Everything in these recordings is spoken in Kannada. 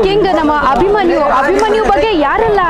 ಕಿಂಗ್ ನಮ್ಮ ಅಭಿಮನ್ಯು ಅಭಿಮನ್ಯು ಬಗ್ಗೆ ಯಾರೆಲ್ಲ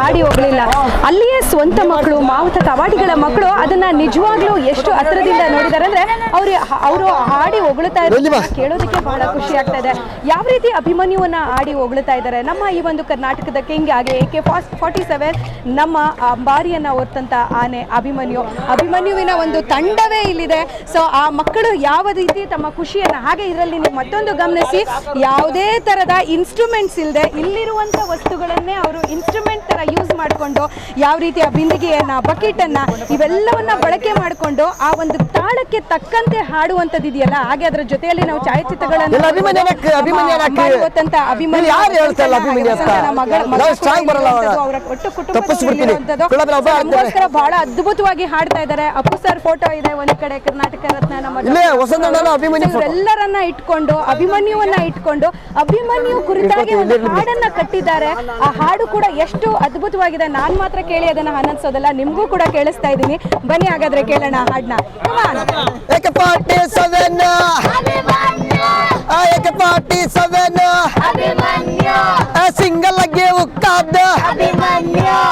ಹಾಡಿ ಹೋಗ್ಲಿಲ್ಲ? ಅಲ್ಲಿಯೇ ಸ್ವಂತ ಮಕ್ಕಳು ಮಾವುತ ಕವಾಡಿಗಳ ಮಕ್ಕಳು ಅದನ್ನ ನಿಜವಾಗ್ಲೂ ಎಷ್ಟು ಹತ್ರದಿಂದ ನೋಡಿದಾರೆ ಅಂದ್ರೆ ಅವ್ರು ಅವರು ಹಾಡಿ ಹೊಗಳ್ತಾ ಇರೋದನ್ನ ಕೇಳೋದಕ್ಕೆ ಬಹಳ ಖುಷಿ ಆಗ್ತಾ ಇದೆ. ಯಾವ ರೀತಿ ಅಭಿಮನ್ಯುವನ್ನ ಹಾಡಿ ಹೊಗಳ್ತಾ ಇದ್ದಾರೆ? ನಮ್ಮ ಈ ಒಂದು ಕರ್ನಾಟಕದ ಕಿಂಗ್ ಆಗಿ ಎ ಕೆ ಫಾರ್ಟಿ ಸೆವೆನ್ ನಮ್ಮ ಅಂಬಾರಿಯನ್ನ ಹೊತ್ತಂತ ಆನೆ ಅಭಿಮನ್ಯು. ಅಭಿಮನ್ಯುವಿನ ಒಂದು ತಂಡವೇ ಇಲ್ಲಿದೆ. ಸೊ ಆ ಮಕ್ಕಳು ಯಾವ ರೀತಿ ತಮ್ಮ ಖುಷಿಯನ್ನ ಹಾಗೆ ಇದರಲ್ಲಿ ನೀವು ಮತ್ತೊಂದು ಗಮನಿಸಿ ಯಾವುದೇ ತರದ ಇನ್ಸ್ಟ್ರೂಮೆಂಟ್ಸ್ ಇಲ್ಲದೆ ಇಲ್ಲಿರುವಂತ ವಸ್ತುಗಳನ್ನೇ ಅವರು ಇನ್ಸ್ಟ್ರೂಮೆಂಟ್ ತರ ಯೂಸ್ ಮಾಡಿಕೊಂಡು ಯಾವ ರೀತಿಯ ಬಿಂದಿಗೆಯನ್ನ ಬಕೆಟ್ ಅನ್ನ ಇವೆಲ್ಲವನ್ನ ಬಳಕೆ ಮಾಡಿಕೊಂಡು ಆ ಒಂದು ತಾಳಕ್ಕೆ ತಕ್ಕಂತೆ ಹಾಡುವಂತದ್ದು ಇದೆಯಲ್ಲ ಹಾಗೆ ಅದರ ಜೊತೆಯಲ್ಲಿ ನಾವು ಛಾಯಾಚಿತ್ರಗಳನ್ನು ಬಹಳ ಅದ್ಭುತವಾಗಿ ಹಾಡ್ತಾ ಇದ್ದಾರೆ. ಅಪ್ಪು ಸರ್ ಫೋಟೋ ಇದೆ ಒಂದ್ ಕಡೆ ಕರ್ನಾಟಕ ರತ್ನ ನಮ್ಮ. ಎಲ್ಲರನ್ನ ಇಟ್ಕೊಂಡು ಅಭಿಮನ್ಯುವನ್ನ ಇಟ್ಕೊಂಡು ಅಭಿಮನ್ಯು ಕುರಿತಾಗಿ ಒಂದು ಹಾಡನ್ನ ಕಟ್ಟಿದ್ದಾರೆ. ಆ ಹಾಡು ಕೂಡ ಎಷ್ಟು ಅದ್ಭುತವಾಗಿದೆ. ನಾನ್ ಮಾತ್ರ ಕೇಳಿ ಅದನ್ನ ಆನಂದಿಸೋದಲ್ಲ ನಿಮ್ಗೂ ಕೂಡ ಕೇಳಿಸ್ತಾ ಇದ್ದೀನಿ. ಬನ್ನಿ ಹಾಗಾದ್ರೆ ಕೇಳೋಣ ಹಾಡ್ನ. Party seven. ಏಕೆ ಪಾರ್ಟಿ ಸೆವೆನ್. ಸಿಂಗಲ್ ಆಗಿ ಉಕ್ಕಾದ. ಆ,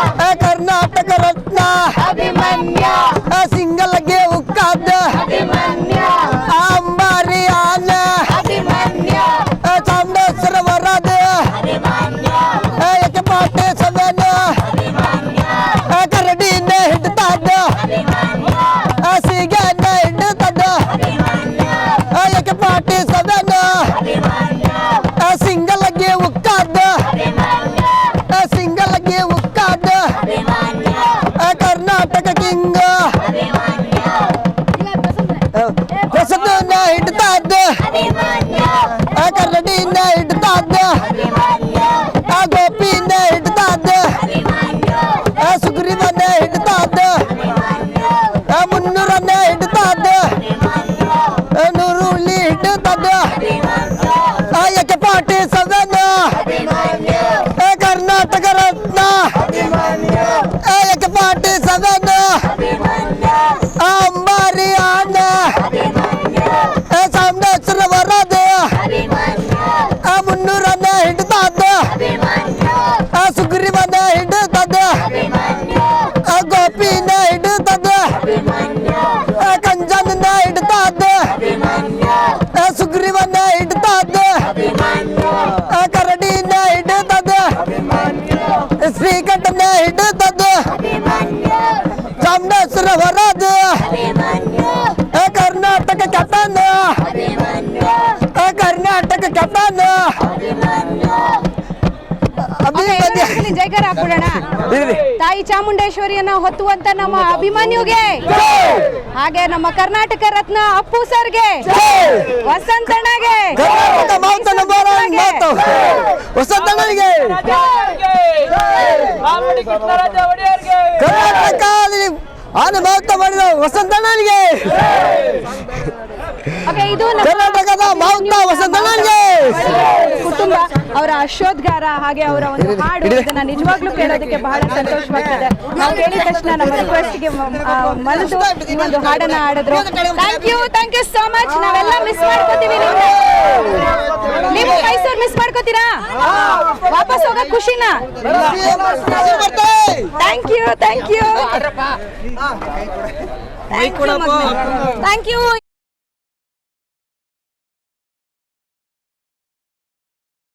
ಏಕೆ ಪಾರ್ಟಿ ಸೆವೆನ್ ಸಿಂಗಲ್ ಆಗಿ ಉಕ್ಕಾದ ಆ, ಸಿಂಗಲ್ ಆಗಿ ಉಕ್ಕಾದ ಆ, ಕರ್ನಾಟಕ ಕಿಂಗ್ ಹೊಸದನ್ನ ಹಿಡ್ತಾದ ಆ ಕನ್ನಡಿನ ಹಿಡ್ತಾದ ಆ ಗೋಪಿನ ಹಿಡ್ತಾದ ಆ ಸುಗ್ರೀವನ್ನ ಹಿಡ್ತಾದ ಆ ಮುನ್ನೂರನ್ನ ಹಿಡ್ತಾದ ಆ ಯಕೆ ಪಾಟಿ ಸದನ ಆ ಅಂಬಾರಿ ಆನ ಆ ಚಾಮುಂಡೇಶ್ವರ ವರದ ಆ ಮುನ್ನೂರನ್ನ ಹಿಡ್ತಾದ ಆ ಸುಗ್ರೀವನ ಹಿಡ್ತದ ಆ ಗೋಪಿನ ಹಿಡ್ತದ ಆ ಜೈಕಾರ ಹಾಕ್ಬಿಡೋಣ. ತಾಯಿ ಚಾಮುಂಡೇಶ್ವರಿಯನ್ನ ಹೊತ್ತುವಂತ ನಮ್ಮ ಅಭಿಮನ್ಯುಗೆ. ಹಾಗೆ ನಮ್ಮ ಕರ್ನಾಟಕ ರತ್ನ ಅಪ್ಪು ಸರ್ಗೆ. ವಸಂತಣ್ಣಗೆ. ಕರ್ನಾಟಕ ಮಾವುತ ನಂಬರ್ ಒನ್ ಮಾತು. ಹೊಸತನಿಗೆ ಕರ್ನಾಟಕ ಆನೆ ಮಾವುತ ಮಾಡಿದ ವಸಂತಣ್ಣನಿಗೆ. ಕರ್ನಾಟಕದ ಮಾವುತ ವಸಂತಣ್ಣನಿಗೆ. ಅವರ ಅಶೋದ್ಗಾರ ಹಾಗೆ ಅವರ ಒಂದು ಹಾಡು ಇದನ್ನ ನಿಜವಾಗ್ಲೂ ಕೇಳೋದಕ್ಕೆ ಬಹಳ ಸಂತೋಷವಾಗ್ತದೆ. ನಾವು ಕೇಳಿದ ತಕ್ಷಣ ನಮ್ಮ ರಿಕ್ವೆಸ್ಟ್ಗೆ ಮನದು ಈ ಒಂದು ಹಾಡನ್ನ ಹಾಡಿದ್ರು. Thank you thank you so much ನಾವೆಲ್ಲ ಮಿಸ್ ಮಾಡ್ಕೋತೀವಿ ನಿಮ್ಗೆ. ನೀವು ಮೈಸೂರು ಮಿಸ್ ಮಾಡ್ಕೋತೀರಾ? ವಾಪಸ್ ಹೋಗೋ ಖುಷಿನ? Thank you thank you thank you